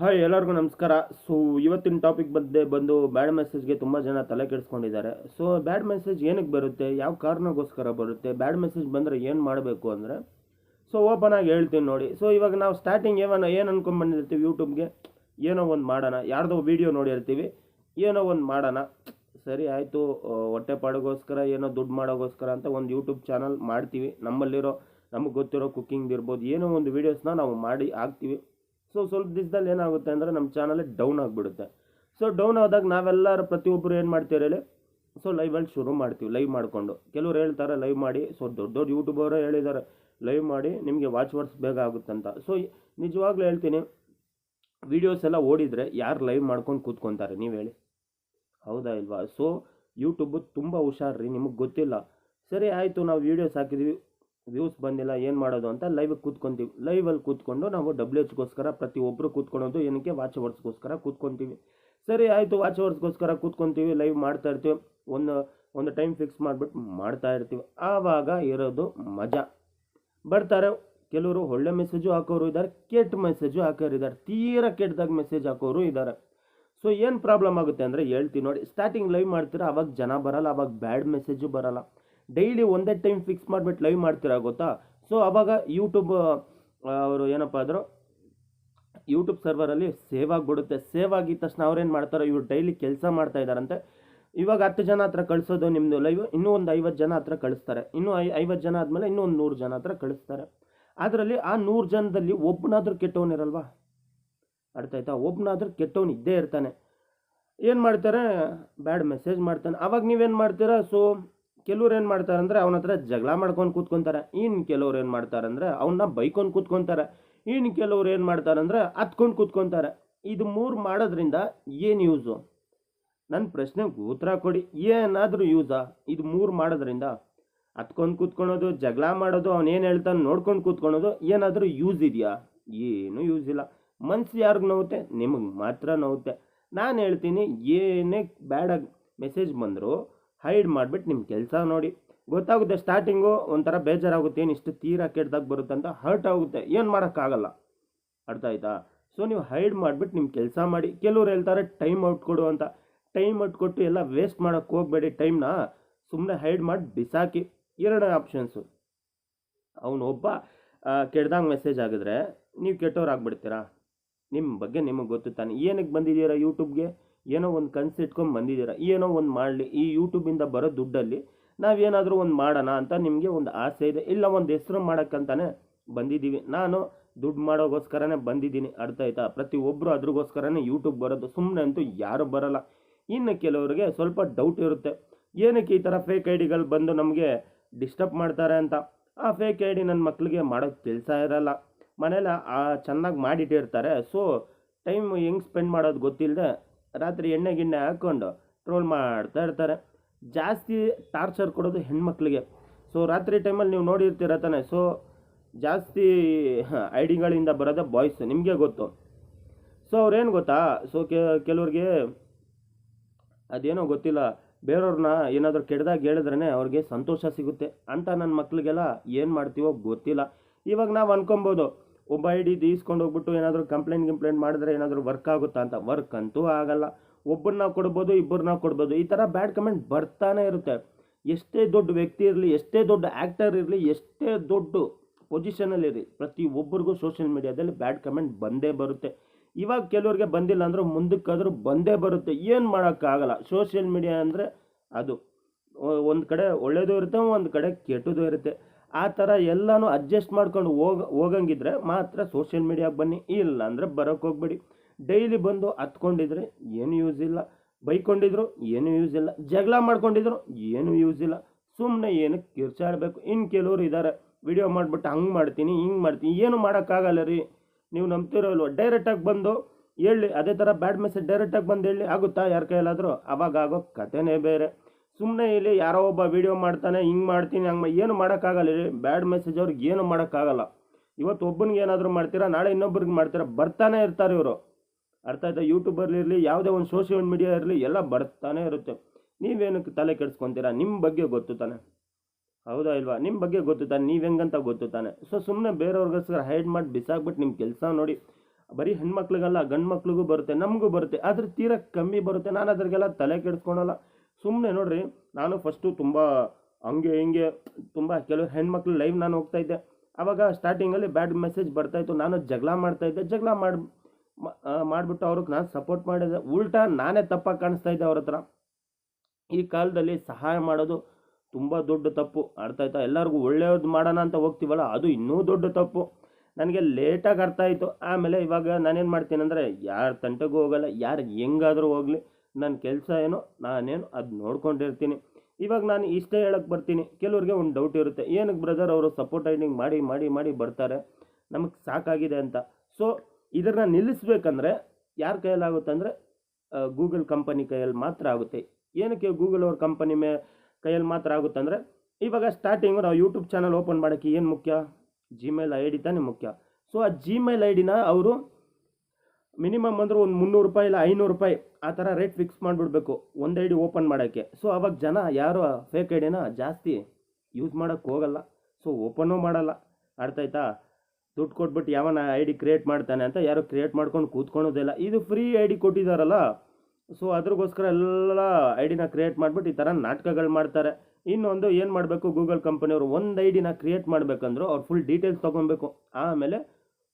Hi ಎಲ್ಲರಿಗೂ ನಮಸ್ಕಾರ. So ಇವತ್ತಿನ ಟಾಪಿಕ್ ಬಂದೆ ಬಂದು ಬ್ಯಾಡ್ ಮೆಸೇಜ್ಗೆ ತುಂಬ ಜನ ತಲೆ ಕೆಡಿಸ್ಕೊಂಡಿದ್ದಾರೆ. ಸೊ ಬ್ಯಾಡ್ ಮೆಸೇಜ್ ಏನಕ್ಕೆ ಬರುತ್ತೆ? ಯಾವ ಕಾರಣಕ್ಕೋಸ್ಕರ ಬರುತ್ತೆ? ಬ್ಯಾಡ್ ಮೆಸೇಜ್ ಬಂದರೆ ಏನು ಮಾಡಬೇಕು ಅಂದರೆ ಸೊ ಓಪನ್ ಆಗಿ ಹೇಳ್ತೀನಿ ನೋಡಿ. ಸೊ ಇವಾಗ ನಾವು ಸ್ಟಾರ್ಟಿಂಗ್ ಏನ ಏನು ಅನ್ಕೊಂಡು ಬಂದಿರ್ತೀವಿ ಯೂಟ್ಯೂಬ್ಗೆ ಏನೋ ಒಂದು ಮಾಡೋಣ. ಯಾರ್ದೋ ವೀಡಿಯೋ ನೋಡಿರ್ತೀವಿ. ಏನೋ ಒಂದು ಮಾಡೋಣ. ಸರಿ, ಆಯಿತು. ಹೊಟ್ಟೆ ಪಾಡೋಗೋಸ್ಕರ, ಏನೋ ದುಡ್ಡು ಮಾಡೋಗೋಸ್ಕರ ಅಂತ ಒಂದು ಯೂಟ್ಯೂಬ್ ಚಾನಲ್ ಮಾಡ್ತೀವಿ. ನಮ್ಮಲ್ಲಿರೋ, ನಮಗೆ ಗೊತ್ತಿರೋ ಕುಕ್ಕಿಂಗ್ ಇರ್ಬೋದು. ಏನೋ ಒಂದು ವೀಡಿಯೋಸ್ನ ನಾವು ಮಾಡಿ ಹಾಕ್ತೀವಿ. ಸೊ ಸ್ವಲ್ಪ ದಿವಸದಲ್ಲಿ ಏನಾಗುತ್ತೆ ಅಂದರೆ ನಮ್ಮ ಚಾನಲ್ ಡೌನ್ ಆಗಿಬಿಡುತ್ತೆ. ಸೊ ಡೌನ್ ಆದಾಗ ನಾವೆಲ್ಲರೂ ಪ್ರತಿಯೊಬ್ಬರು ಏನು ಮಾಡ್ತೀವಿ ಹೇಳಿ? ಸೊ ಲೈವಲ್ಲಿ ಶುರು ಮಾಡ್ತೀವಿ ಲೈವ್ ಮಾಡಿಕೊಂಡು. ಕೆಲವ್ರು ಹೇಳ್ತಾರೆ ಲೈವ್ ಮಾಡಿ. ಸೊ ದೊಡ್ಡ ದೊಡ್ಡ ಯೂಟ್ಯೂಬರೇ ಹೇಳಿದ್ದಾರೆ ಲೈವ್ ಮಾಡಿ, ನಿಮಗೆ ವಾಚ್ ವರ್ಸ್ ಬೇಗ ಆಗುತ್ತಂತ ಸೊ ನಿಜವಾಗ್ಲೂ ಹೇಳ್ತೀನಿ ವೀಡಿಯೋಸ್ ಎಲ್ಲ ಓಡಿದರೆ ಯಾರು ಲೈವ್ ಮಾಡ್ಕೊಂಡು ಕೂತ್ಕೊತಾರೆ, ನೀವು ಹೇಳಿ. ಹೌದಾ ಇಲ್ವಾ? ಸೊ ಯೂಟ್ಯೂಬು ತುಂಬ ಹುಷಾರ್ರಿ, ನಿಮಗೆ ಗೊತ್ತಿಲ್ಲ. ಸರಿ, ಆಯಿತು, ನಾವು ವೀಡಿಯೋಸ್ ಹಾಕಿದ್ವಿ. ವ್ಯೂಸ್ ಬಂದಿಲ್ಲ, ಏನು ಮಾಡೋದು ಅಂತ ಲೈವ್ ಕೂತ್ಕೊತೀವಿ. ಲೈವಲ್ಲಿ ಕೂತ್ಕೊಂಡು ನಾವು ಡಬ್ಲ್ಯೂ ಎಚ್ಗೋಸ್ಕರ ಪ್ರತಿಯೊಬ್ಬರು ಕೂತ್ಕೊಳ್ಳೋದು, ಏನಕ್ಕೆ ವಾಚ್ ಅವರ್ಸ್ಗೋಸ್ಕರ ಕೂತ್ಕೊತೀವಿ. ಸರಿ, ಆಯಿತು ವಾಚ್ ಅವರ್ಸ್ಗೋಸ್ಕರ ಕೂತ್ಕೊತೀವಿ ಲೈವ್ ಮಾಡ್ತಾ ಇರ್ತೀವಿ. ಒಂದು ಒಂದು ಟೈಮ್ ಫಿಕ್ಸ್ ಮಾಡಿಬಿಟ್ಟು ಮಾಡ್ತಾ ಇರ್ತೀವಿ. ಆವಾಗ ಇರೋದು ಮಜಾ. ಬರ್ತಾರೆ, ಕೆಲವರು ಒಳ್ಳೆ ಮೆಸೇಜು ಹಾಕೋರು ಇದ್ದಾರೆ, ಕೆಟ್ಟ ಮೆಸೇಜು ಹಾಕೋರು ಇದ್ದಾರೆ, ತೀರಾ ಕೆಟ್ಟದಾಗ ಮೆಸೇಜ್ ಹಾಕೋರು ಇದ್ದಾರೆ. ಸೊ ಏನು ಪ್ರಾಬ್ಲಮ್ ಆಗುತ್ತೆ ಅಂದರೆ ಹೇಳ್ತೀನಿ ನೋಡಿ ಸ್ಟಾರ್ಟಿಂಗ್ ಲೈವ್ ಮಾಡ್ತೀರಾ, ಅವಾಗ ಜನ ಬರಲ್ಲ, ಅವಾಗ ಬ್ಯಾಡ್ ಮೆಸೇಜು ಬರಲ್ಲ. ಡೈಲಿ ಒಂದೇ ಟೈಮ್ ಫಿಕ್ಸ್ ಮಾಡಿಬಿಟ್ಟು ಲೈವ್ ಮಾಡ್ತೀರಾ ಗೊತ್ತಾ? ಸೊ ಅವಾಗ ಯೂಟ್ಯೂಬ್ ಅವರು ಏನಪ್ಪ ಆದರು ಯೂಟ್ಯೂಬ್ ಸರ್ವರಲ್ಲಿ ಸೇವ್ ಆಗಿಬಿಡುತ್ತೆ. ಸೇವ್ ಆಗಿದ ತಕ್ಷಣ ಅವ್ರೇನು ಮಾಡ್ತಾರೆ, ಇವ್ರು ಡೈಲಿ ಕೆಲಸ ಮಾಡ್ತಾ ಇದ್ದಾರಂತೆ. ಇವಾಗ ಹತ್ತು ಜನ ಹತ್ರ ಕಳಿಸೋದು ನಿಮ್ಮದು ಲೈವ್ ಇನ್ನೂ ಒಂದು ಐವತ್ತು ಜನ ಹತ್ರ ಕಳಿಸ್ತಾರೆ. ಇನ್ನೂ ಐ ಐವತ್ತು ಜನ ಆದಮೇಲೆ ಇನ್ನೂ ಒಂದು ನೂರು ಜನ ಹತ್ರ ಕಳಿಸ್ತಾರೆ. ಅದರಲ್ಲಿ ಆ ನೂರು ಜನದಲ್ಲಿ ಒಬ್ಬನಾದ್ರೂ ಕೆಟ್ಟವನಿರಲ್ವಾ ಅರ್ಥ ಆಯ್ತಾ? ಒಬ್ಬನಾದ್ರೂ ಕೆಟ್ಟವನು ಇದ್ದೇ ಇರ್ತಾನೆ. ಏನು ಮಾಡ್ತಾರೆ? ಬ್ಯಾಡ್ ಮೆಸೇಜ್ ಮಾಡ್ತಾನೆ. ಅವಾಗ ನೀವೇನು ಮಾಡ್ತೀರಾ? ಸೊ ಕೆಲವ್ರು ಏನು ಮಾಡ್ತಾರಂದ್ರೆ ಅವನ ಹತ್ರ ಜಗಳ ಮಾಡ್ಕೊಂಡು ಕೂತ್ಕೊಂತಾರೆ. ಇನ್ನು ಕೆಲವ್ರು ಏನು ಮಾಡ್ತಾರಂದ್ರೆ ಅವನ್ನ ಬೈಕೊಂಡು ಕೂತ್ಕೊಂತಾರೆ. ಇನ್ನು ಕೆಲವ್ರು ಏನು ಮಾಡ್ತಾರಂದ್ರೆ ಹತ್ಕೊಂಡು ಕೂತ್ಕೊಂತಾರೆ. ಇದು ಮೂರು ಮಾಡೋದ್ರಿಂದ ಏನು ಯೂಸು ನನ್ನ ಪ್ರಶ್ನೆಗೆ ಉತ್ತರ ಕೊಡಿ. ಏನಾದರೂ ಯೂಸಾ ಇದು ಮೂರು ಮಾಡೋದ್ರಿಂದ ಹತ್ಕೊಂಡು ಕೂತ್ಕೊಳೋದು, ಜಗಳ ಮಾಡೋದು ಅವನೇನು ಹೇಳ್ತಾನೆ ನೋಡ್ಕೊಂಡು ಕೂತ್ಕೊಳೋದು ಏನಾದರೂ ಯೂಸ್ ಇದೆಯಾ? ಏನೂ ಯೂಸ್ ಇಲ್ಲ. ಮನ್ಸು ಯಾರಿಗೂ ನೋವುತ್ತೆ? ನಿಮಗೆ ಮಾತ್ರ ನೋವುತ್ತೆ. ನಾನು ಹೇಳ್ತೀನಿ, ಏನೇ ಬ್ಯಾಡಾಗಿ ಮೆಸೇಜ್ ಬಂದರೂ ಹೈಡ್ ಮಾಡಿಬಿಟ್ಟು ನಿಮ್ಮ ಕೆಲಸ ನೋಡಿ. ಗೊತ್ತಾಗುತ್ತೆ ಸ್ಟಾರ್ಟಿಂಗು ಒಂಥರ ಬೇಜಾರಾಗುತ್ತೆ, ಏನು ಇಷ್ಟು ತೀರಾ ಕೆಟ್ಟದಾಗ ಬರುತ್ತೆ ಅಂತ ಹರ್ಟ್ ಆಗುತ್ತೆ, ಏನು ಮಾಡೋಕ್ಕಾಗಲ್ಲ. ಅರ್ಥ ಆಯ್ತಾ? ಸೊ ನೀವು ಹೈಡ್ ಮಾಡಿಬಿಟ್ಟು ನಿಮ್ಮ ಕೆಲಸ ಮಾಡಿ. ಕೆಲವ್ರು ಹೇಳ್ತಾರೆ ಟೈಮ್ ಔಟ್ ಕೊಡು ಅಂತ. ಟೈಮ್ ಔಟ್ ಕೊಟ್ಟು ಎಲ್ಲ ವೇಸ್ಟ್ ಮಾಡೋಕ್ಕೆ ಹೋಗಬೇಡಿ ಟೈಮ್ನ ಸುಮ್ಮನೆ ಹೈಡ್ ಮಾಡಿ ಬಿಸಾಕಿ. ಎರಡನೇ ಆಪ್ಷನ್ಸು ಅವನೊಬ್ಬ ಕೆಡ್ದಂಗೆ ಮೆಸೇಜ್ ಆಗಿದ್ರೆ ನೀವು ಕೆಟ್ಟವ್ರು ಆಗ್ಬಿಡ್ತೀರಾ? ನಿಮ್ಮ ಬಗ್ಗೆ ನಿಮಗೆ ಗೊತ್ತು ತಾನೆ. ಏನಕ್ಕೆ ಬಂದಿದ್ದೀರಾ ಯೂಟ್ಯೂಬ್ಗೆ ಏನೋ ಒಂದು ಕನ್ಸು ಇಟ್ಕೊಂಡು ಬಂದಿದ್ದೀರಾ? ಏನೋ ಒಂದು ಮಾಡಲಿ. ಈ ಯೂಟ್ಯೂಬಿಂದ ಬರೋ ದುಡ್ಡಲ್ಲಿ ನಾವೇನಾದರೂ ಒಂದು ಮಾಡೋಣ ಅಂತ ನಿಮಗೆ ಒಂದು ಆಸೆ ಇದೆ. ಇಲ್ಲ, ಒಂದು ಹೆಸರು ಮಾಡೋಕ್ಕಂತಾನೆ ಬಂದಿದ್ದೀವಿ. ನಾನು ದುಡ್ಡು ಮಾಡೋಗೋಸ್ಕರನೇ ಬಂದಿದ್ದೀನಿ. ಅರ್ಥ ಆಯ್ತಾ? ಪ್ರತಿಯೊಬ್ಬರು ಅದ್ರಗೋಸ್ಕರನೇ ಯೂಟ್ಯೂಬ್ ಬರೋದು. ಸುಮ್ಮನೆ ಅಂತೂ ಯಾರು ಬರಲ್ಲ. ಇನ್ನು ಕೆಲವರಿಗೆ ಸ್ವಲ್ಪ ಡೌಟ್ ಇರುತ್ತೆ. ಏನಕ್ಕೆ ಈ ಥರ ಫೇಕ್ ಐ ಡಿಗಳು ಬಂದು ನಮಗೆ ಡಿಸ್ಟರ್ಬ್ ಮಾಡ್ತಾರೆ ಅಂತ? ಆ ಫೇಕ್ ಐ ಡಿ ನನ್ನ ಮಕ್ಕಳಿಗೆ ಮಾಡೋಕ್ಕೆ ಕೆಲಸ ಇರಲ್ಲ. ಮನೇಲಿ ಆ, ಚೆನ್ನಾಗಿ ಮಾಡಿಟ್ಟಿರ್ತಾರೆ. ಸೊ ಟೈಮ್ ಹೆಂಗೆ ಸ್ಪೆಂಡ್ ಮಾಡೋದು ಗೊತ್ತಿಲ್ಲದೆ ರಾತ್ರಿ ಎಣ್ಣೆ ಗಿಣ್ಣೆ ಹಾಕ್ಕೊಂಡು ಟ್ರೋಲ್ ಮಾಡ್ತಾ ಇರ್ತಾರೆ. ಜಾಸ್ತಿ ಟಾರ್ಚರ್ ಕೊಡೋದು ಹೆಣ್ಮಕ್ಳಿಗೆ. ಸೊ ರಾತ್ರಿ ಟೈಮಲ್ಲಿ ನೀವು ನೋಡಿರ್ತೀರ ತಾನೆ. ಸೊ ಜಾಸ್ತಿ ಐ ಡಿಗಳಿಂದ ಬರೋದೇ ಬಾಯ್ಸ್ ನಿಮಗೆ ಗೊತ್ತು. ಸೊ ಅವ್ರೇನು ಗೊತ್ತಾ? ಸೊ ಕೆಲವ್ರಿಗೆ ಅದೇನೋ ಗೊತ್ತಿಲ್ಲ. ಬೇರೆಯವ್ರನ್ನ ಏನಾದರೂ ಕೆಡ್ದಾಗ ಹೇಳಿದ್ರೇ ಅವ್ರಿಗೆ ಸಂತೋಷ ಸಿಗುತ್ತೆ ಅಂತ ನನ್ನ ಮಕ್ಳಿಗೆಲ್ಲ ಏನು ಮಾಡ್ತೀವೋ ಗೊತ್ತಿಲ್ಲ. ಇವಾಗ ನಾವು ಅನ್ಕೊಬೋದು ಒಬ್ಬ ಐ ಡಿ ಹೋಗ್ಬಿಟ್ಟು ಏನಾದರೂ ಕಂಪ್ಲೇಂಟ್ ಗಿಂಪ್ಲೇಂಟ್ ಮಾಡಿದ್ರೆ ಏನಾದರೂ ವರ್ಕ್ ಆಗುತ್ತಾ ಅಂತ? ವರ್ಕ್ ಅಂತೂ ಆಗಲ್ಲ. ಒಬ್ಬರನ್ನ ಕೊಡ್ಬೋದು, ಇಬ್ಬರನ್ನ ಕೊಡ್ಬೋದು. ಈ ಥರ ಬ್ಯಾಡ್ ಕಮೆಂಟ್ ಬರ್ತಾನೆ ಇರುತ್ತೆ. ಎಷ್ಟೇ ದೊಡ್ಡ ವ್ಯಕ್ತಿ ಇರಲಿ, ಎಷ್ಟೇ ದೊಡ್ಡ ಆ್ಯಕ್ಟರ್ ಇರಲಿ, ಎಷ್ಟೇ ದೊಡ್ಡ ಪೊಸಿಷನಲ್ಲಿರಿ ಪ್ರತಿ ಒಬ್ಬರಿಗೂ ಸೋಷಿಯಲ್ ಮೀಡಿಯಾದಲ್ಲಿ ಬ್ಯಾಡ್ ಕಮೆಂಟ್ ಬಂದೇ ಬರುತ್ತೆ. ಇವಾಗ ಕೆಲವ್ರಿಗೆ ಬಂದಿಲ್ಲ ಅಂದ್ರೆ ಮುಂದಕ್ಕಾದರೂ ಬಂದೇ ಬರುತ್ತೆ. ಏನು ಮಾಡೋಕ್ಕಾಗಲ್ಲ. ಸೋಷಿಯಲ್ ಮೀಡಿಯಾ ಅಂದರೆ ಅದು. ಒಂದು ಕಡೆ ಒಳ್ಳೆಯದು ಇರುತ್ತೆ, ಒಂದು ಕಡೆ ಕೆಟ್ಟದ್ದು ಇರುತ್ತೆ. ಆ ಥರ ಎಲ್ಲನೂ ಅಡ್ಜಸ್ಟ್ ಮಾಡ್ಕೊಂಡು ಹೋಗ, ಹೋಗಂಗಿದ್ರೆ ಮಾತ್ರ ಸೋಷಿಯಲ್ ಮೀಡಿಯಾಗೆ ಬನ್ನಿ ಇಲ್ಲ ಅಂದರೆ ಬರೋಕ್ಕೆ ಹೋಗ್ಬೇಡಿ. ಡೈಲಿ ಬಂದು ಹತ್ಕೊಂಡಿದ್ರೆ ಏನು ಯೂಸ್ ಇಲ್ಲ. ಬೈಕೊಂಡಿದ್ರು ಏನು ಯೂಸ್ ಇಲ್ಲ. ಜಗಳ ಮಾಡ್ಕೊಂಡಿದ್ರು ಏನು ಯೂಸ್ ಇಲ್ಲ. ಸುಮ್ಮನೆ ಏನಕ್ಕೆ ಕಿರ್ಚಾಡಬೇಕು. ಇನ್ನು ಕೆಲವರು ಇದ್ದಾರೆ ವಿಡಿಯೋ ಮಾಡಿಬಿಟ್ಟು ಹಂಗೆ ಮಾಡ್ತೀನಿ, ಹಿಂಗೆ ಮಾಡ್ತೀನಿ, ಏನು ಮಾಡೋಕ್ಕಾಗಲ್ಲ ರೀ. ನೀವು ನಂಬ್ತಿರೋಲ್ವ ಡೈರೆಕ್ಟಾಗಿ ಬಂದು ಹೇಳಿ, ಅದೇ ಥರ ಬ್ಯಾಡ್ ಮೆಸೇಜ್ ಡೈರೆಕ್ಟಾಗಿ ಬಂದು ಹೇಳಿ, ಆಗುತ್ತಾ ಯಾರ ಕೈಯಲ್ಲಾದರೂ? ಆವಾಗ ಆಗೋ ಕಥೆನೇ ಬೇರೆ. ಸುಮ್ಮನೆ ಇಲ್ಲಿ ಯಾರೋ ಒಬ್ಬ ವೀಡಿಯೋ ಮಾಡ್ತಾನೆ, ಹಿಂಗೆ ಮಾಡ್ತೀನಿ, ಹಂಗೆ ಏನು ಮಾಡೋಕ್ಕಾಗಲ್ಲ ರೀ ಬ್ಯಾಡ್ ಮೆಸೇಜ್ ಅವ್ರಿಗೆ ಏನು ಮಾಡೋಕ್ಕಾಗಲ್ಲ. ಇವತ್ತು ಒಬ್ಬನಿಗೆ ಏನಾದರೂ ಮಾಡ್ತೀರಾ, ನಾಳೆ ಇನ್ನೊಬ್ರಿಗೆ ಮಾಡ್ತೀರಾ, ಬರ್ತಾನೆ ಇರ್ತಾರೆ ಇವರು. ಅರ್ಥ ಆಯ್ತಾ? ಯೂಟ್ಯೂಬರ್ಲಿರಲಿ ಯಾವುದೇ ಒಂದು ಸೋಷಿಯಲ್ ಮೀಡಿಯಾ ಇರಲಿ, ಎಲ್ಲ ಬರ್ತಾನೆ ಇರುತ್ತೆ. ನೀವೇನಕ್ಕೆ ತಲೆ ಕೆಡಿಸ್ಕೊತೀರಾ? ನಿಮ್ಮ ಬಗ್ಗೆ ಗೊತ್ತು ತಾನೆ. ಹೌದಾ ಇಲ್ವಾ? ನಿಮ್ಮ ಬಗ್ಗೆ ಗೊತ್ತು ತಾನೆ, ನೀವು ಹೆಂಗಂತ ಗೊತ್ತು ತಾನೆ. ಸೊ ಸುಮ್ಮನೆ ಬೇರೆಯವ್ರಿಗೋಸ್ಕರ ಹೈಡ್ ಮಾಡಿ, ಬಿಸಾಕ್ಬಿಟ್ಟು ನಿಮ್ಮ ಕೆಲಸ ನೋಡಿ. ಬರೀ ಹೆಣ್ಮಕ್ಳಿಗಲ್ಲ ಗಂಡು ಮಕ್ಳಿಗೂ ಬರುತ್ತೆ, ನಮಗೂ ಬರುತ್ತೆ, ಆದರೆ ತೀರಾ ಕಮ್ಮಿ ಬರುತ್ತೆ. ನಾನು ಅದ್ರಿಗೆಲ್ಲ ತಲೆ ಕೆಡಿಸ್ಕೊಳಲ್ಲ. ಸುಮ್ಮನೆ ನೋಡ್ರಿ, ನಾನು ಫಸ್ಟು ತುಂಬ ಹಂಗೆ ಹಿಂಗೆ ತುಂಬ ಕೆಲವು ಹೆಣ್ಮಕ್ಳು ಲೈವ್ ನಾನು ಹೋಗ್ತಾ ಇದ್ದೆ. ಆವಾಗ ಸ್ಟಾರ್ಟಿಂಗಲ್ಲಿ ಬ್ಯಾಡ್ ಮೆಸೇಜ್ ಬರ್ತಾಯಿತ್ತು ನಾನು ಜಗಳ ಮಾಡ್ತಾಯಿದ್ದೆ ಜಗಳ ಮಾಡಿ ಮಾಡಿಬಿಟ್ಟು ಅವ್ರಿಗೆ ನಾನು ಸಪೋರ್ಟ್ ಮಾಡಿದೆ. ಉಲ್ಟಾ ನಾನೇ ತಪ್ಪಾಗಿ ಕಾಣಿಸ್ತಾ ಇದ್ದೆ ಅವ್ರ ಹತ್ರ. ಈ ಕಾಲದಲ್ಲಿ ಸಹಾಯ ಮಾಡೋದು ತುಂಬ ದೊಡ್ಡ ತಪ್ಪು. ಆಯ್ತಾ? ಎಲ್ಲರಿಗೂ ಒಳ್ಳೆಯದು ಮಾಡೋಣ ಅಂತ ಹೋಗ್ತೀವಲ್ಲ, ಅದು ಇನ್ನೂ ದೊಡ್ಡ ತಪ್ಪು. ನನಗೆ ಲೇಟಾಗಿ ಅರ್ಥ ಆಯಿತು. ಆಮೇಲೆ ಇವಾಗ ನಾನೇನು ಮಾಡ್ತೀನಿ ಅಂದರೆ ಯಾರ ತಂಟೆಗೂ ಹೋಗಲ್ಲ, ಯಾರು ಹೆಂಗಾದರೂ ಹೋಗಲಿ. ನನ್ನ ಕೆಲಸ ಏನೋ, ನಾನೇನು ಅದು ನೋಡ್ಕೊಂಡಿರ್ತೀನಿ. ಇವಾಗ ನಾನು ಇಷ್ಟೇ ಹೇಳಕ್ಕೆ ಬರ್ತೀನಿ. ಕೆಲವ್ರಿಗೆ ಒಂದು ಡೌಟ್ ಇರುತ್ತೆ. ಏನಕ್ಕೆ ಬ್ರದರ್ ಅವರು ಸಪೋರ್ಟ್ ಐಡಿಂಗ್ ಮಾಡಿ ಮಾಡಿ ಮಾಡಿ ಬರ್ತಾರೆ? ನಮಗೆ ಸಾಕಾಗಿದೆ ಅಂತ. ಸೊ ಇದನ್ನು ನಿಲ್ಲಿಸ್ಬೇಕಂದ್ರೆ ಯಾರ ಕೈಯಲ್ಲಾಗುತ್ತೆ ಅಂದರೆ ಗೂಗಲ್ ಕಂಪನಿ ಕೈಯಲ್ಲಿ ಮಾತ್ರ ಆಗುತ್ತೆ. ಏನಕ್ಕೆ ಗೂಗಲ್ ಅವ್ರ ಕಂಪನಿ ಮೇ ಕೈಯಲ್ಲಿ ಮಾತ್ರ ಆಗುತ್ತೆ ಅಂದರೆ, ಇವಾಗ ಸ್ಟಾರ್ಟಿಂಗು ನಾವು ಯೂಟ್ಯೂಬ್ ಚಾನಲ್ ಓಪನ್ ಮಾಡೋಕ್ಕೆ ಏನು ಮುಖ್ಯ? ಜಿಮೇಲ್ ಐ ಡಿ ತಾನೇ ಮುಖ್ಯ. ಸೊ ಆ ಜಿಮೇಲ್ ಐ ಡಿನ ಅವರು ಮಿನಿಮಮ್ ಅಂದ್ರೆ ಒಂದು ಮುನ್ನೂರು ರೂಪಾಯಿ ಇಲ್ಲ ಐನೂರು ರೂಪಾಯಿ ಆ ಥರ ರೇಟ್ ಫಿಕ್ಸ್ ಮಾಡಿಬಿಡ್ಬೇಕು. ಒಂದು ಐ ಡಿ ಓಪನ್ ಮಾಡೋಕ್ಕೆ. ಸೊ ಅವಾಗ ಜನ ಯಾರು ಫೇಕ್ ಐ ಡಿನ ಜಾಸ್ತಿ ಯೂಸ್ ಮಾಡೋಕ್ಕೆ ಹೋಗಲ್ಲ. ಸೊ ಓಪನ್ನೂ ಮಾಡಲ್ಲ. ಅರ್ಥ ಆಯ್ತಾ ದುಡ್ಡು ಕೊಟ್ಬಿಟ್ಟು ಯಾವನ ಐ ಡಿ ಕ್ರಿಯೇಟ್ ಮಾಡ್ತಾನೆ ಅಂತ ಯಾರು ಕ್ರಿಯೇಟ್ ಮಾಡ್ಕೊಂಡು ಕೂತ್ಕೊಳೋದಿಲ್ಲ ಇದು ಫ್ರೀ ಐ ಡಿ ಕೊಟ್ಟಿದ್ದಾರಲ್ಲ ಸೊ ಅದ್ರಗೋಸ್ಕರ ಎಲ್ಲ ಐ ಡಿನ ಕ್ರಿಯೇಟ್ ಮಾಡಿಬಿಟ್ಟು ಈ ಥರ ನಾಟಕಗಳು ಮಾಡ್ತಾರೆ. ಇನ್ನೊಂದು ಏನು ಮಾಡಬೇಕು? ಗೂಗಲ್ ಕಂಪನಿಯವರು ಒಂದು ಐ ಡಿನ ಕ್ರಿಯೇಟ್ ಮಾಡಬೇಕಂದ್ರು ಅವ್ರು ಫುಲ್ ಡೀಟೇಲ್ಸ್ ತೊಗೊಬೇಕು. ಆಮೇಲೆ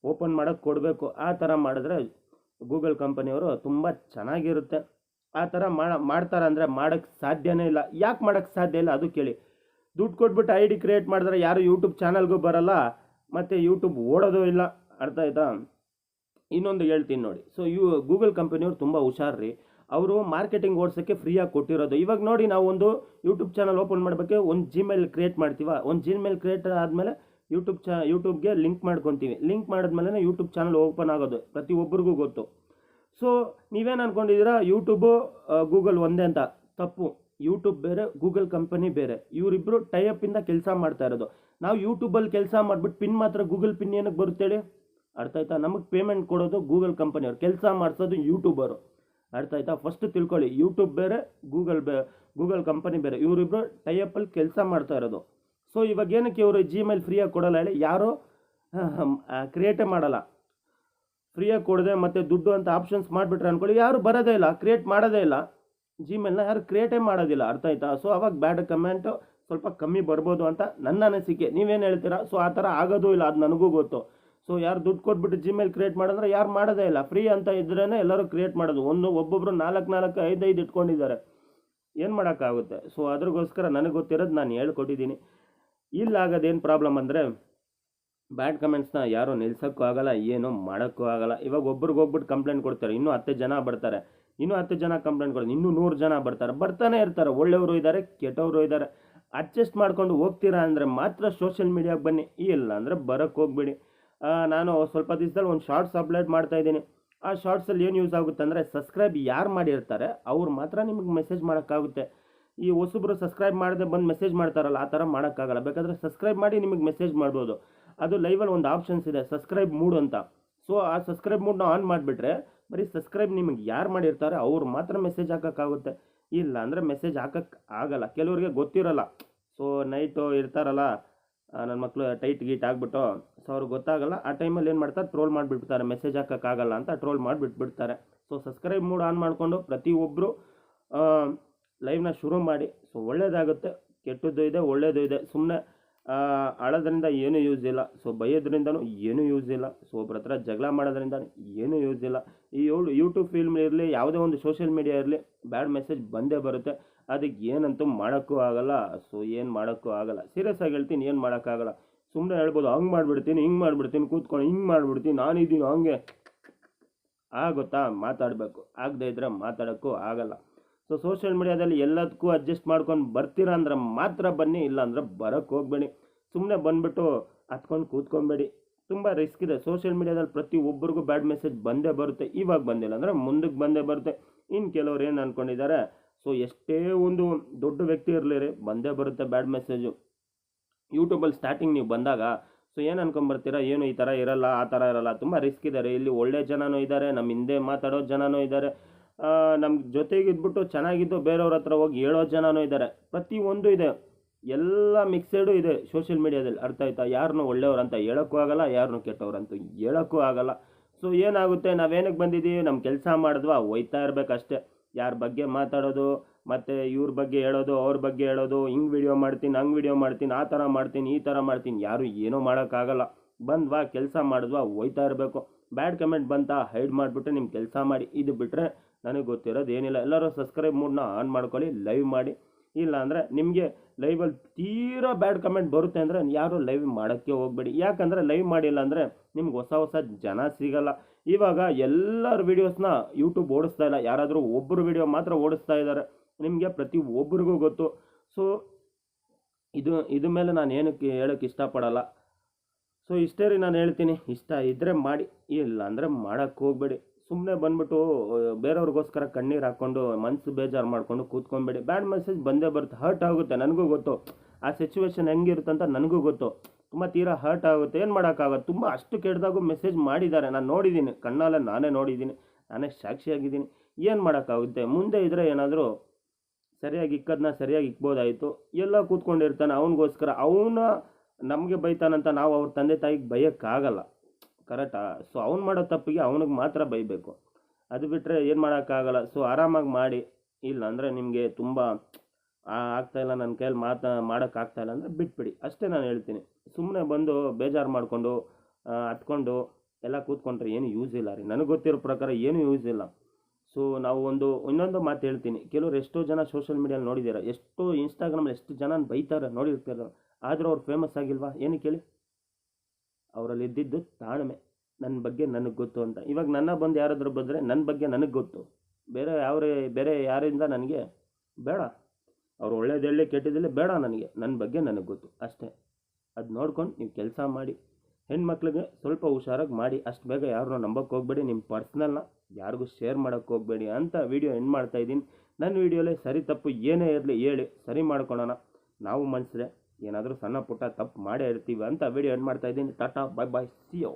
ಓಪನ್ ಮಾಡೋಕ್ಕೆ ಕೊಡಬೇಕು. ಆ ಥರ ಮಾಡಿದ್ರೆ ಗೂಗಲ್ ಕಂಪನಿಯವರು ತುಂಬ ಚೆನ್ನಾಗಿರುತ್ತೆ. ಆ ಥರ ಮಾಡ ಮಾಡ್ತಾರೆ ಅಂದರೆ ಮಾಡೋಕ್ಕೆ ಸಾಧ್ಯನೇ ಇಲ್ಲ. ಯಾಕೆ ಮಾಡೋಕ್ಕೆ ಸಾಧ್ಯ ಇಲ್ಲ ಅದು ಕೇಳಿ. ದುಡ್ಡು ಕೊಟ್ಬಿಟ್ಟು ಐ ಡಿ ಕ್ರಿಯೇಟ್ ಮಾಡಿದ್ರೆ ಯಾರು ಯೂಟ್ಯೂಬ್ ಚಾನಲ್ಗೂ ಬರಲ್ಲ, ಮತ್ತು ಯೂಟ್ಯೂಬ್ ಓಡೋದು ಇಲ್ಲ. ಅರ್ಥ ಆಯ್ತಾ? ಇನ್ನೊಂದು ಹೇಳ್ತೀನಿ ನೋಡಿ. ಸೊ ಇವು ಗೂಗಲ್ ಕಂಪನಿಯವ್ರು ತುಂಬ ಹುಷಾರ್ರಿ. ಅವರು ಮಾರ್ಕೆಟಿಂಗ್ ಓಡಿಸೋಕ್ಕೆ ಫ್ರೀಯಾಗಿ ಕೊಟ್ಟಿರೋದು. ಇವಾಗ ನೋಡಿ ನಾವು ಒಂದು ಯೂಟ್ಯೂಬ್ ಚಾನಲ್ ಓಪನ್ ಮಾಡಬೇಕು, ಒಂದು ಜಿಮೇಲ್ ಕ್ರಿಯೇಟ್ ಮಾಡ್ತೀವ. ಒಂದು ಜಿಮೇಲ್ ಕ್ರಿಯೇಟ್ ಆದಮೇಲೆ ಯೂಟ್ಯೂಬ್ ಚಾ ಯೂಟ್ಯೂಬ್ಗೆ ಲಿಂಕ್ ಮಾಡ್ಕೊತೀವಿ. ಲಿಂಕ್ ಮಾಡಿದ್ಮೇಲೆ ಯೂಟ್ಯೂಬ್ ಚಾನಲ್ ಓಪನ್ ಆಗೋದು ಪ್ರತಿಯೊಬ್ಬರಿಗೂ ಗೊತ್ತು. ಸೊ ನೀವೇನು ಅಂದ್ಕೊಂಡಿದ್ದೀರಾ ಯೂಟ್ಯೂಬು ಗೂಗಲ್ ಒಂದೇ ಅಂತ. ತಪ್ಪು. ಯೂಟ್ಯೂಬ್ ಬೇರೆ ಗೂಗಲ್ ಕಂಪನಿ ಬೇರೆ. ಇವರಿಬ್ಬರು ಟೈಅಪ್ಪಿಂದ ಕೆಲಸ ಮಾಡ್ತಾ ಇರೋದು. ನಾವು ಯೂಟ್ಯೂಬಲ್ಲಿ ಕೆಲಸ ಮಾಡಿಬಿಟ್ಟು ಪಿನ್ ಮಾತ್ರ ಗೂಗಲ್ ಪಿನ್ ಏನಕ್ಕೆ ಬರುತ್ತೆ ಹೇಳಿ? ಅರ್ಥ ಆಯ್ತಾ? ನಮಗೆ ಪೇಮೆಂಟ್ ಕೊಡೋದು ಗೂಗಲ್ ಕಂಪನಿಯವ್ರು ಕೆಲಸ ಮಾಡಿಸೋದು ಯೂಟ್ಯೂಬರು ಅರ್ಥ ಆಯ್ತಾ? ಫಸ್ಟ್ ತಿಳ್ಕೊಳ್ಳಿ. ಯೂಟ್ಯೂಬ್ ಬೇರೆ ಗೂಗಲ್ ಬೇ ಗೂಗಲ್ ಕಂಪನಿ ಬೇರೆ. ಇವರಿಬ್ಬರು ಟೈಅಪ್ಪಲ್ಲಿ ಕೆಲಸ ಮಾಡ್ತಾ ಇರೋದು. ಸೊ ಇವಾಗ ಏನಕ್ಕೆ ಇವರು ಜಿಮೇಲ್ ಫ್ರೀಯಾಗಿ ಕೊಡಲ್ಲ ಹೇಳಿ? ಯಾರು? ಕ್ರಿಯೇಟೇ ಮಾಡಲ್ಲ. ಫ್ರೀಯಾಗಿ ಕೊಡದೆ ಮತ್ತು ದುಡ್ಡು ಅಂತ ಆಪ್ಷನ್ಸ್ ಮಾಡಿಬಿಟ್ರೆ ಅಂದ್ಕೊಳ್ಳಿ ಯಾರು ಬರೋದೇ ಇಲ್ಲ ಕ್ರಿಯೇಟ್ ಮಾಡೋದೇ ಇಲ್ಲ. ಜಿಮೇಲ್ನ ಯಾರು ಕ್ರಿಯೇಟೇ ಮಾಡೋದಿಲ್ಲ, ಅರ್ಥ ಆಯ್ತಾ? ಸೊ ಅವಾಗ ಬ್ಯಾಡ್ ಕಮೆಂಟು ಸ್ವಲ್ಪ ಕಮ್ಮಿ ಬರ್ಬೋದು ಅಂತ ನನ್ನ ಅನಿಸಿಕೆ. ನೀವೇನು ಹೇಳ್ತೀರಾ? ಸೊ ಆ ಥರ ಆಗೋದು ಇಲ್ಲ, ಅದು ನನಗೂ ಗೊತ್ತು. ಸೊ ಯಾರು ದುಡ್ಡು ಕೊಟ್ಬಿಟ್ಟು ಜಿಮೇಲ್ ಕ್ರಿಯೇಟ್ ಮಾಡಿದ್ರೆ ಯಾರು ಮಾಡೋದೇ ಇಲ್ಲ. ಫ್ರೀ ಅಂತ ಇದ್ರೇ ಎಲ್ಲರೂ ಕ್ರಿಯೇಟ್ ಮಾಡೋದು. ಒಂದು ಒಬ್ಬೊಬ್ಬರು ನಾಲ್ಕು ನಾಲ್ಕು, ಐದು ಐದು ಇಟ್ಕೊಂಡಿದ್ದಾರೆ. ಏನು ಮಾಡೋಕ್ಕಾಗುತ್ತೆ? ಸೊ ಅದ್ರಗೋಸ್ಕರ ನನಗೆ ಗೊತ್ತಿರೋದು ನಾನು ಹೇಳ್ಕೊಟ್ಟಿದ್ದೀನಿ. ಇಲ್ಲ ಆಗೋದೇನು ಪ್ರಾಬ್ಲಮ್ ಅಂದರೆ ಬ್ಯಾಡ್ ಕಮೆಂಟ್ಸ್ನ ಯಾರೂ ನಿಲ್ಸೋಕ್ಕೂ ಆಗಲ್ಲ, ಏನೂ ಮಾಡೋಕ್ಕೂ ಆಗಲ್ಲ. ಇವಾಗ ಒಬ್ರಿಗೆ ಹೋಗ್ಬಿಟ್ಟು ಕಂಪ್ಲೇಂಟ್ ಕೊಡ್ತಾರೆ, ಇನ್ನೂ ಹತ್ತು ಜನ ಬರ್ತಾರೆ. ಇನ್ನೂ ಹತ್ತು ಜನ ಕಂಪ್ಲೇಂಟ್ ಕೊಡ್ತಾರೆ, ಇನ್ನೂ ನೂರು ಜನ ಬರ್ತಾರೆ. ಬರ್ತಾನೆ ಇರ್ತಾರೆ, ಒಳ್ಳೆಯವರು ಇದ್ದಾರೆ ಕೆಟ್ಟವರು ಇದ್ದಾರೆ ಅಡ್ಜಸ್ಟ್ ಮಾಡ್ಕೊಂಡು ಹೋಗ್ತೀರಾ ಅಂದರೆ ಮಾತ್ರ ಸೋಷಿಯಲ್ ಮೀಡಿಯಾಗೆ ಬನ್ನಿ, ಇಲ್ಲ ಅಂದರೆ ಬರೋಕ್ಕೆ ಹೋಗ್ಬಿಡಿ. ನಾನು ಸ್ವಲ್ಪ ದಿವಸದಲ್ಲಿ ಒಂದು ಶಾರ್ಟ್ಸ್ ಅಪ್ಲೋಡ್ ಮಾಡ್ತಾ ಇದ್ದೀನಿ. ಆ ಶಾರ್ಟ್ಸಲ್ಲಿ ಏನು ಯೂಸ್ ಆಗುತ್ತೆ ಅಂದರೆ ಸಬ್ಸ್ಕ್ರೈಬ್ ಯಾರು ಮಾಡಿರ್ತಾರೆ, ಅವ್ರು ಮಾತ್ರ ನಿಮಗೆ ಮೆಸೇಜ್ ಮಾಡೋಕ್ಕಾಗುತ್ತೆ. ಈ ಹೊಸಬ್ರು ಸಬ್ಸ್ಕ್ರೈಬ್ ಮಾಡದೆ ಬಂದು ಮೆಸೇಜ್ ಮಾಡ್ತಾರಲ್ಲ, ಆ ಥರ ಮಾಡೋಕ್ಕಾಗಲ್ಲ. ಬೇಕಾದರೆ ಸಬ್ಸ್ಕ್ರೈಬ್ ಮಾಡಿ ನಿಮಗೆ ಮೆಸೇಜ್ ಮಾಡ್ಬೋದು. ಅದು ಲೈವಲ್ಲಿ ಒಂದು ಆಪ್ಷನ್ಸ್ ಇದೆ ಸಬ್ಸ್ಕ್ರೈಬ್ ಮೂಡ್ ಅಂತ. ಸೊ ಆ ಸಬ್ಸ್ಕ್ರೈಬ್ ಮೂಡ್ನ ಆನ್ ಮಾಡಿಬಿಟ್ರೆ, ಬರೀ ಸಬ್ಸ್ಕ್ರೈಬ್ ನಿಮಗೆ ಯಾರು ಮಾಡಿರ್ತಾರೆ, ಅವ್ರು ಮಾತ್ರ ಮೆಸೇಜ್ ಹಾಕೋಕ್ಕಾಗುತ್ತೆ. ಇಲ್ಲ ಅಂದರೆ ಮೆಸೇಜ್ ಹಾಕಕ್ಕೆ ಆಗಲ್ಲ. ಕೆಲವರಿಗೆ ಗೊತ್ತಿರಲ್ಲ. ಸೊ ನೈಟು ಇರ್ತಾರಲ್ಲ ನನ್ನ ಮಕ್ಕಳು ಟೈಟ್ ಗೀಟ್ ಆಗಿಬಿಟ್ಟು ಸೊ ಅವ್ರಿಗೆ ಗೊತ್ತಾಗಲ್ಲ. ಆ ಟೈಮಲ್ಲಿ ಏನು ಮಾಡ್ತಾರೆ ಟ್ರೋಲ್ ಮಾಡಿಬಿಡ್ತಾರೆ. ಮೆಸೇಜ್ ಹಾಕೋಕ್ಕಾಗಲ್ಲ ಅಂತ ಟ್ರೋಲ್ ಮಾಡಿಬಿಟ್ಬಿಡ್ತಾರೆ. ಸೊ ಸಬ್ಸ್ಕ್ರೈಬ್ ಮೂಡ್ ಆನ್ ಮಾಡಿಕೊಂಡು ಪ್ರತಿಯೊಬ್ಬರು ಲೈವ್ನ ಶುರು ಮಾಡಿ. ಸೊ ಒಳ್ಳೇದಾಗುತ್ತೆ, ಕೆಟ್ಟದ್ದು ಇದೆ ಒಳ್ಳೆಯದು ಇದೆ. ಸುಮ್ಮನೆ ಅಳೋದ್ರಿಂದ ಏನೂ ಯೂಸ್ ಇಲ್ಲ. ಸೊ ಬೈಯೋದ್ರಿಂದನೂ ಏನೂ ಯೂಸ್ ಇಲ್ಲ. ಸೊ ಒಬ್ರ ಹತ್ರ ಜಗಳ ಮಾಡೋದ್ರಿಂದ ಏನೂ ಯೂಸ್ ಇಲ್ಲ. ಈ ಏಳು ಯೂಟ್ಯೂಬ್ ಫಿಲ್ಮ್ ಇರಲಿ, ಯಾವುದೇ ಒಂದು ಸೋಷಿಯಲ್ ಮೀಡಿಯಾ ಇರಲಿ ಬ್ಯಾಡ್ ಮೆಸೇಜ್ ಬಂದೇ ಬರುತ್ತೆ. ಅದಕ್ಕೆ ಏನಂತೂ ಮಾಡೋಕ್ಕೂ ಆಗೋಲ್ಲ. ಸೊ ಏನು ಮಾಡೋಕ್ಕೂ ಆಗೋಲ್ಲ. ಸೀರಿಯಸ್ ಆಗಿ ಹೇಳ್ತೀನಿ, ಏನು ಮಾಡೋಕ್ಕಾಗಲ್ಲ. ಸುಮ್ಮನೆ ಹೇಳ್ಬೋದು, ಹಂಗೆ ಮಾಡಿಬಿಡ್ತೀನಿ, ಹಿಂಗೆ ಮಾಡಿಬಿಡ್ತೀನಿ, ಕೂತ್ಕೊಂಡು ಹಿಂಗೆ ಮಾಡಿಬಿಡ್ತೀನಿ ನಾನಿದ್ದೀನಿ ಹಂಗೆ. ಆಗುತ್ತಾ ಮಾತಾಡಬೇಕು. ಆಗದೇ ಇದ್ದರೆ ಮಾತಾಡೋಕ್ಕೂ ಆಗಲ್ಲ. ಸೊ ಸೋಷಿಯಲ್ ಮೀಡಿಯಾದಲ್ಲಿ ಎಲ್ಲದಕ್ಕೂ ಅಡ್ಜಸ್ಟ್ ಮಾಡ್ಕೊಂಡು ಬರ್ತೀರಾ ಅಂದ್ರೆ ಮಾತ್ರ ಬನ್ನಿ, ಇಲ್ಲ ಅಂದ್ರೆ ಬರೋಕ್ಕೆ ಹೋಗಬೇಡಿ. ಸುಮ್ಮನೆ ಬಂದುಬಿಟ್ಟು ಹತ್ಕೊಂಡು ಕೂತ್ಕೊಬೇಡಿ. ತುಂಬ ರಿಸ್ಕ್ ಇದೆ. ಸೋಷಿಯಲ್ ಮೀಡಿಯಾದಲ್ಲಿ ಪ್ರತಿ ಒಬ್ಬರಿಗೂ ಬ್ಯಾಡ್ ಮೆಸೇಜ್ ಬಂದೇ ಬರುತ್ತೆ. ಇವಾಗ ಬಂದಿಲ್ಲ ಅಂದರೆ ಮುಂದಕ್ಕೆ ಬಂದೇ ಬರುತ್ತೆ. ಇನ್ನು ಕೆಲವ್ರು ಏನು ಅಂದ್ಕೊಂಡಿದ್ದಾರೆ ಸೊ ಎಷ್ಟೇ ಒಂದು ದೊಡ್ಡ ವ್ಯಕ್ತಿ ಇರಲಿ ಬಂದೇ ಬರುತ್ತೆ ಬ್ಯಾಡ್ ಮೆಸೇಜು ಯೂಟ್ಯೂಬಲ್ಲಿ ಸ್ಟಾರ್ಟಿಂಗ್ ನೀವು ಬಂದಾಗ ಸೊ ಏನು ಅನ್ಕೊಂಬರ್ತೀರಾ ಏನು ಈ ಥರ ಇರಲ್ಲ, ಆ ಥರ ಇರಲ್ಲ. ತುಂಬ ರಿಸ್ಕ್ ಇದ್ದಾರೆ ಇಲ್ಲಿ ಒಳ್ಳೆ ಜನನೂ ಇದ್ದಾರೆ ನಮ್ಮ ಹಿಂದೆ ಮಾತಾಡೋ ಜನನೂ ಇದ್ದಾರೆ. ನಮ್ಮ ಜೊತೆಗೆ ಇದ್ಬಿಟ್ಟು ಚೆನ್ನಾಗಿದ್ದು ಬೇರೆಯವ್ರ ಹತ್ರ ಹೋಗಿ ಹೇಳೋ ಜನನೂ ಇದ್ದಾರೆ ಪ್ರತಿಯೊಂದು ಇದೆ. ಎಲ್ಲ ಮಿಕ್ಸೆಡು ಇದೆ ಸೋಷಿಯಲ್ ಮೀಡಿಯಾದಲ್ಲಿ ಅರ್ಥ ಆಯ್ತಾ? ಯಾರನ್ನೂ ಒಳ್ಳೆಯವ್ರು ಅಂತ ಹೇಳೋಕ್ಕೂ ಆಗಲ್ಲ ಯಾರನ್ನೂ ಕೆಟ್ಟವ್ರು ಅಂತ ಹೇಳೋಕ್ಕೂ ಆಗಲ್ಲ. ಸೊ ಏನಾಗುತ್ತೆ? ನಾವೇನಕ್ಕೆ ಬಂದಿದ್ದೀವಿ? ನಮ್ಮ ಕೆಲಸ ಮಾಡಿದ್ವಾ, ಹೋಯ್ತಾ ಇರಬೇಕಷ್ಟೇ ಯಾರ ಬಗ್ಗೆ ಮಾತಾಡೋದು, ಮತ್ತು ಇವ್ರ ಬಗ್ಗೆ ಹೇಳೋದು, ಅವ್ರ ಬಗ್ಗೆ ಹೇಳೋದು, ಹಿಂಗೆ ವಿಡಿಯೋ ಮಾಡ್ತೀನಿ, ಹಂಗೆ ವಿಡಿಯೋ ಮಾಡ್ತೀನಿ, ಆ ಥರ ಮಾಡ್ತೀನಿ, ಈ ಥರ ಮಾಡ್ತೀನಿ, ಯಾರು ಏನೂ ಮಾಡೋಕ್ಕಾಗಲ್ಲ. ಬಂದ್ವಾ, ಕೆಲಸ ಮಾಡಿದ್ವಾ, ಹೋಯ್ತಾ ಇರಬೇಕು. ಬ್ಯಾಡ್ ಕಮೆಂಟ್ ಬಂತ ಹೈಡ್ ಮಾಡಿಬಿಟ್ಟು ನಿಮ್ಮ ಕೆಲಸ ಮಾಡಿ. ಇದು ಬಿಟ್ಟರೆ ನನಗೆ ಗೊತ್ತಿರೋದು ಏನಿಲ್ಲ. ಎಲ್ಲರೂ ಸಬ್ಸ್ಕ್ರೈಬ್ ಮೂಡ್ನ ಆನ್ ಮಾಡ್ಕೊಳ್ಳಿ ಲೈವ್ ಮಾಡಿ. ಇಲ್ಲ ಅಂದರೆ ನಿಮಗೆ ಲೈವಲ್ಲಿ ತೀರಾ ಬ್ಯಾಡ್ ಕಮೆಂಟ್ ಬರುತ್ತೆ ಅಂದರೆ ಯಾರು ಲೈವ್ ಮಾಡೋಕ್ಕೆ ಹೋಗಬೇಡಿ. ಯಾಕಂದರೆ ಲೈವ್ ಮಾಡಿಲ್ಲ ಅಂದರೆ ನಿಮ್ಗೆ ಹೊಸ ಹೊಸ ಜನ ಸಿಗಲ್ಲ. ಇವಾಗ ಎಲ್ಲರ ವೀಡಿಯೋಸ್ನ ಯೂಟ್ಯೂಬ್ ಓಡಿಸ್ತಾ ಇಲ್ಲ. ಯಾರಾದರೂ ಒಬ್ಬರು ವೀಡಿಯೋ ಮಾತ್ರ ಓಡಿಸ್ತಾ ಇದ್ದಾರೆ. ನಿಮಗೆ ಪ್ರತಿ ಒಬ್ರಿಗೂ ಗೊತ್ತು. ಸೊ ಇದು ಇದ್ರ ಮೇಲೆ ನಾನು ಏನಕ್ಕೆ ಹೇಳೋಕ್ಕೆ ಇಷ್ಟಪಡಲ್ಲ. ಸೊ ಇಷ್ಟೇ ರೀ ನಾನು ಹೇಳ್ತೀನಿ. ಇಷ್ಟ ಇದ್ದರೆ ಮಾಡಿ. ಇಲ್ಲ ಅಂದರೆ ಮಾಡೋಕ್ಕೆ ಹೋಗಬೇಡಿ. ಸುಮ್ಮನೆ ಬಂದ್ಬಿಟ್ಟು ಬೇರೆಯವ್ರಿಗೋಸ್ಕರ ಕಣ್ಣೀರು ಹಾಕ್ಕೊಂಡು ಮನಸ್ಸು ಬೇಜಾರು ಮಾಡಿಕೊಂಡು ಕೂತ್ಕೊಂಬೇಡಿ ಬ್ಯಾಡ್ ಮೆಸೇಜ್ ಬಂದೇ ಬರುತ್ತೆ. ಹರ್ಟ್ ಆಗುತ್ತೆ, ನನಗೂ ಗೊತ್ತು. ಆ ಸಿಚುವೇಶನ್ ಹೆಂಗಿರುತ್ತೆ ಅಂತ ನನಗೂ ಗೊತ್ತು. ತುಂಬ ತೀರಾ ಹರ್ಟ್ ಆಗುತ್ತೆ. ಏನು ಮಾಡೋಕ್ಕಾಗುತ್ತೆ? ತುಂಬ ಅಷ್ಟು ಕೆಟ್ಟದಾಗೂ ಮೆಸೇಜ್ ಮಾಡಿದ್ದಾರೆ. ನಾನು ನೋಡಿದ್ದೀನಿ. ಕಣ್ಣಲ್ಲ ನಾನೇ ನೋಡಿದ್ದೀನಿ. ನಾನೇ ಸಾಕ್ಷಿಯಾಗಿದ್ದೀನಿ. ಏನು ಮಾಡೋಕ್ಕಾಗುತ್ತೆ? ಮುಂದೆ ಇದ್ದರೆ ಏನಾದರೂ ಸರಿಯಾಗಿ ಇಕ್ಕದನ್ನ ಸರಿಯಾಗಿ ಇಕ್ಬೋದಾಯಿತು. ಎಲ್ಲ ಕೂತ್ಕೊಂಡಿರ್ತಾನೆ. ಅವನಿಗೋಸ್ಕರ. ಅವನ ನಮಗೆ ಬೈತಾನಂತ ನಾವು ಅವ್ರ ತಂದೆ ತಾಯಿಗೆ ಬೈಯೋಕ್ಕಾಗಲ್ಲ. ಕರೆಕ್ಟಾ? ಸೊ ಅವ್ನು ಮಾಡೋ ತಪ್ಪಿಗೆ ಅವನಿಗೆ ಮಾತ್ರ ಬೈಬೇಕು. ಅದು ಬಿಟ್ಟರೆ ಏನು ಮಾಡೋಕ್ಕಾಗಲ್ಲ. ಸೊ ಆರಾಮಾಗಿ ಮಾಡಿ. ಇಲ್ಲ ಅಂದರೆ ನಿಮಗೆ ತುಂಬ ಆಗ್ತಾಯಿಲ್ಲ ನನ್ನ ಕೈಯಲ್ಲಿ ಮಾತಾ ಮಾಡೋಕ್ಕಾಗ್ತಾಯಿಲ್ಲ ಅಂದರೆ ಬಿಟ್ಬಿಡಿ. ಅಷ್ಟೇ ನಾನು ಹೇಳ್ತೀನಿ. ಸುಮ್ಮನೆ ಬಂದು ಬೇಜಾರು ಮಾಡಿಕೊಂಡು ಹತ್ಕೊಂಡು ಎಲ್ಲ ಕೂತ್ಕೊಂಡ್ರೆ ಏನು ಯೂಸ್ ಇಲ್ಲ ರೀ. ನನಗೆ ಗೊತ್ತಿರೋ ಪ್ರಕಾರ ಏನು ಯೂಸ್ ಇಲ್ಲ. ಸೊ ನಾವು ಒಂದು, ಇನ್ನೊಂದು ಮಾತು ಹೇಳ್ತೀನಿ. ಕೆಲವರು ಎಷ್ಟೋ ಜನ ಸೋಷಿಯಲ್ ಮೀಡಿಯಲ್ಲಿ ನೋಡಿದ್ದೀರ ಎಷ್ಟೋ ಇನ್ಸ್ಟಾಗ್ರಾಮಲ್ಲಿ ಎಷ್ಟು ಜನ ಬೈತಾರೆ, ನೋಡಿರ್ತಾರೆ. ಆದರೂ ಅವ್ರು ಫೇಮಸ್ ಆಗಿಲ್ವಾ? ಏನಕ್ಕೆ ಹೇಳಿ ಅವರಲ್ಲಿ ಇದ್ದಿದ್ದು ತಾಳ್ಮೆ. ನನ್ನ ಬಗ್ಗೆ ನನಗೆ ಗೊತ್ತು ಅಂತ. ಇವಾಗ ನನ್ನ ಬಂದು ಯಾರಾದರೂ ಬಂದರೆ ನನ್ನ ಬಗ್ಗೆ ನನಗೆ ಗೊತ್ತು. ಬೇರೆ ಯಾವ ಬೇರೆ ಯಾರಿಂದ ನನಗೆ ಬೇಡ. ಅವ್ರು ಒಳ್ಳೇದೇಳಿ ಕೆಟ್ಟದಿಲ್ಲ ಬೇಡ ನನಗೆ. ನನ್ನ ಬಗ್ಗೆ ನನಗೆ ಗೊತ್ತು ಅಷ್ಟೇ. ಅದು ನೋಡ್ಕೊಂಡು ನೀವು ಕೆಲಸ ಮಾಡಿ. ಹೆಣ್ಮಕ್ಳಿಗೆ ಸ್ವಲ್ಪ ಹುಷಾರಾಗಿ ಮಾಡಿ. ಅಷ್ಟು ಬೇಗ ಯಾರನ್ನೂ ನಂಬಕ್ಕೆ ಹೋಗ್ಬೇಡಿ. ನಿಮ್ಮ ಪರ್ಸ್ನಲ್ನ ಯಾರಿಗೂ ಶೇರ್ ಮಾಡೋಕ್ಕೆ ಹೋಗಬೇಡಿ ಅಂತ ವೀಡಿಯೋ ಎಂಡ್ ಮಾಡ್ತಾ ಇದ್ದೀನಿ. ನನ್ನ ವಿಡಿಯೋಲಿ ಸರಿ ತಪ್ಪು ಏನೇ ಇರಲಿ ಹೇಳಿ ಸರಿ ಮಾಡ್ಕೊಳೋಣ. ನಾವು ಮನುಷ್ಯರೇ ಏನಾದರೂ ಸಣ್ಣ ಪುಟ್ಟ ತಪ್ಪು ಮಾಡೇ ಇರ್ತೀವಿ ಅಂತ ವಿಡಿಯೋ ಎಂಡ್ ಮಾಡ್ತಾ ಇದ್ದೀನಿ. ಟಾಟಾ ಬಾಯ್ ಬಾಯ್ ಸಿ ಯೋ